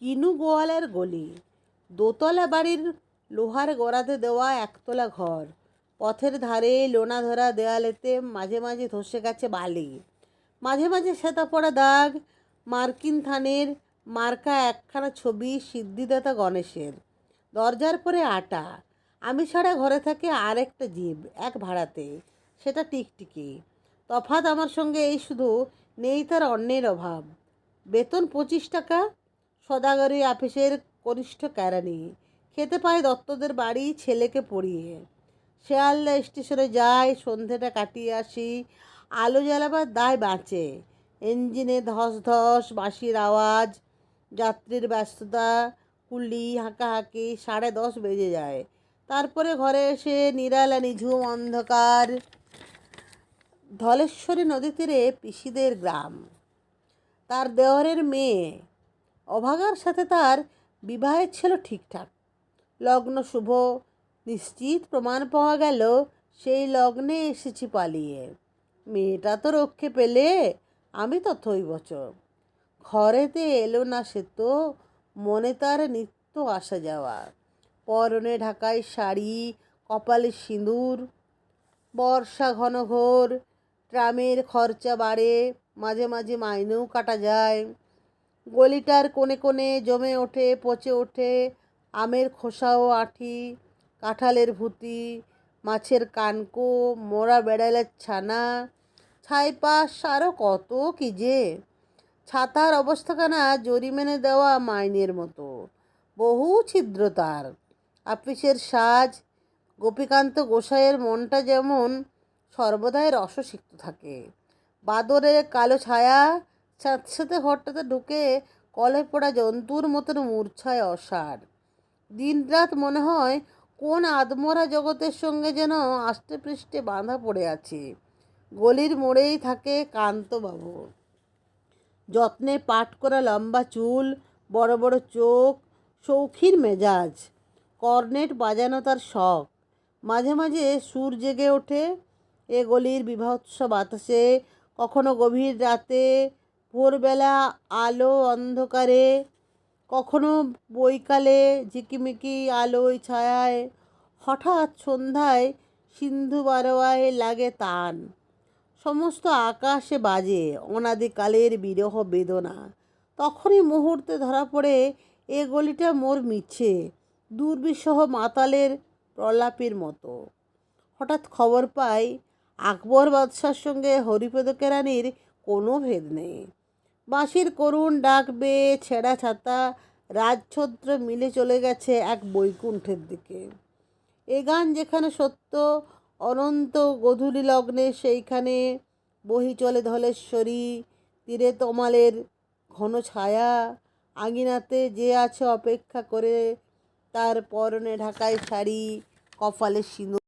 কিনু গোয়ালের গলি। দোতলা বাড়ির লোহার গড়াতে দেওয়া একতলা ঘর। পথের ধারে লোনা ধরা দেয়ালেতে মাঝে মাঝে ধসে গেছে বালি। মাঝে মাঝে সেতা পড়া দাগ। মার্কিন থানের মার্কা একখানা ছবি সিদ্ধিদাতা গণেশের। দরজার পরে আটা। আমি ছাড়া ঘরে থাকে আরেকটা জীব, এক ভাড়াতে। সেটা টিকটিকি। তফাৎ আমার সঙ্গে এই শুধু নেই তার অন্যের অভাব। বেতন পঁচিশ টাকা সদাগরি অফিসের কনিষ্ঠ ক্যারানি খেতে পায় দত্তদের বাড়ি ছেলেকে পড়িয়ে। শেয়ালদা স্টেশনে যায়, সন্ধেটা কাটিয়ে আসি, আলো জ্বালাবার দায় বাঁচে। ইঞ্জিনে ধস ধস বাঁশির আওয়াজ, যাত্রীর ব্যস্ততা, কুলি, হাঁকাহাঁকি, সাড়ে দশ বেজে যায়। তারপরে ঘরে এসে নিরালা, নিঝুম অন্ধকার, ধলেশ্বরী নদী তীরে পিসিদের গ্রাম। তার দেওরের মেয়ে অভাগার সাথে তার বিবাহের ছিল ঠিকঠাক। লগ্ন শুভ, নিশ্চিত প্রমাণ পাওয়া গেল, সেই লগ্নে এসেছি পালিয়ে। মেয়েটা তো রক্ষে পেলে, আমি তথই বছর। ঘরেতে এলো না সে তো, মনে তার নিত্য আসা যাওয়া। পরনে ঢাকায় শাড়ি, কপালে সিঁদুর, বর্ষা ঘন ঘোর, ট্রামের খরচা বাড়ে, মাঝে মাঝে মাইনেও কাটা যায়। গলিটার কোণে কোণে জমে ওঠে, পচে ওঠে আমের খোসাও আঠি, কাঁঠালের ভুতি, মাছের কানকো মোড়া বেড়ালের ছানা। ছাইপাশ আরও কত কি যে? ছাতার অবস্থাখানা জরিমেনে দেওয়া মাইনের মতো। বহু ছিদ্র তার। আপিসের সাজ, গোপীকান্ত গোসাইয়ের মনটা যেমন সর্বদাই রসসিক্ত থাকে। বাদরের কালো ছায়া স্যাঁতস্যাঁতে ঘরটাতে ঢুকে কলে পড়া জন্তুর মতন মূর্ছায় অসাড় দিনরাত মনে হয় কোন আদমরা জগতের সঙ্গে যেন আষ্টে পৃষ্ঠে বাঁধা পড়ে আছে। গলির মোড়েই থাকে কান্তবাবু। যত্নে পাট করা লম্বা চুল, বড় বড় চোখ, শৌখিন মেজাজ কর্নেট বাজানো তার শখ। মাঝে মাঝে সুর জেগে ওঠে। এ গলির বিভৎস বাতাসে কখনো গভীর রাতে ভোরবেলা আলো অন্ধকারে, কখনো বৈকালে ঝিকিমিকি আলোয় ছায়ায়, হঠাৎ সন্ধ্যায় সিন্ধু বারোয়ায় লাগে তান। সমস্ত আকাশে বাজে অনাদিকালের বিরহ বেদনা। তখনই মুহূর্তে ধরা পড়ে এ গলিটা মোর মিছে, দুর্বিষহ মাতালের প্রলাপের মতো। হঠাৎ খবর পাই, আকবর বাদশার সঙ্গে হরিপদ কেরানির কোনো ভেদ নেই। বাঁশির করুণ ডাক বেয়ে ছেঁড়া ছাতা, রাজছত্র মিলে চলে গেছে এক বৈকুণ্ঠের দিকে। এ গান যেখানে সত্য, অনন্ত গধূলি লগ্নে সেইখানে বহি চলে ধলেশ্বরী, তীরে তমালের ঘন ছায়া, আঙিনাতে যে আছে অপেক্ষা করে, তার পরনে ঢাকায় শাড়ি, কপালে সিঁদুর।